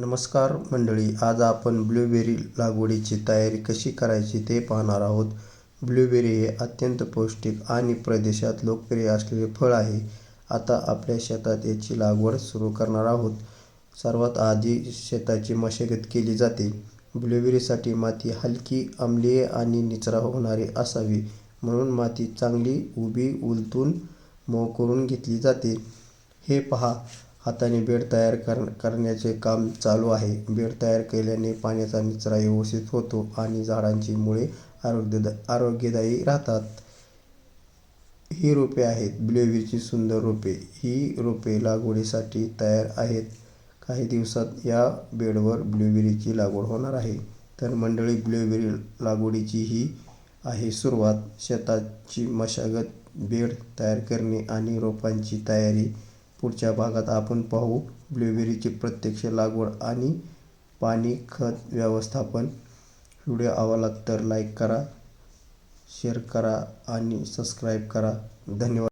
नमस्कार मंडळी आज आपण ब्लूबेरी लागवडीची तयारी कशी करायची ते पाहणार आहोत. ब्लूबेरी हे अत्यंत पौष्टिक आणि प्रदेशात लोकप्रिय असलेले फळ आहे. आता आपल्या शेतात याची लागवड सुरू करणार आहोत. सर्वात आधी शेताची मशागत केली जाते. ब्लूबेरीसाठी माती हलकी आम्लीय आणि निचरा होणारी असावी म्हणून माती चांगली उभी उलथून मऊ करून घेतली जाते. हे पहा हाताने बेड तयार कर करण्याचे काम चालू आहे. बेड तयार केल्याने पाण्याचा निचरा व्यवस्थित होतो आणि झाडांची मुळे आरोग्यदा आरोग्यदायी राहतात. ही रोपे आहेत ब्लेवीची सुंदर रोपे. ही रोपे लागवडीसाठी तयार आहेत. काही दिवसात या बेडवर ब्लूबेरीची लागवड होणार आहे. तर मंडळी ब्लूबेरी लागवडीची ही आहे सुरुवात. शेताची मशागत बेड तयार करणे आणि रोपांची तयारी पुढच्या भागात आपण पाहू ब्लूबेरीची प्रत्यक्ष लागवड आणि पाणी खत व्यवस्थापन. व्हिडिओ आवडला तर लाईक करा शेअर करा आणि सबस्क्राईब करा. धन्यवाद.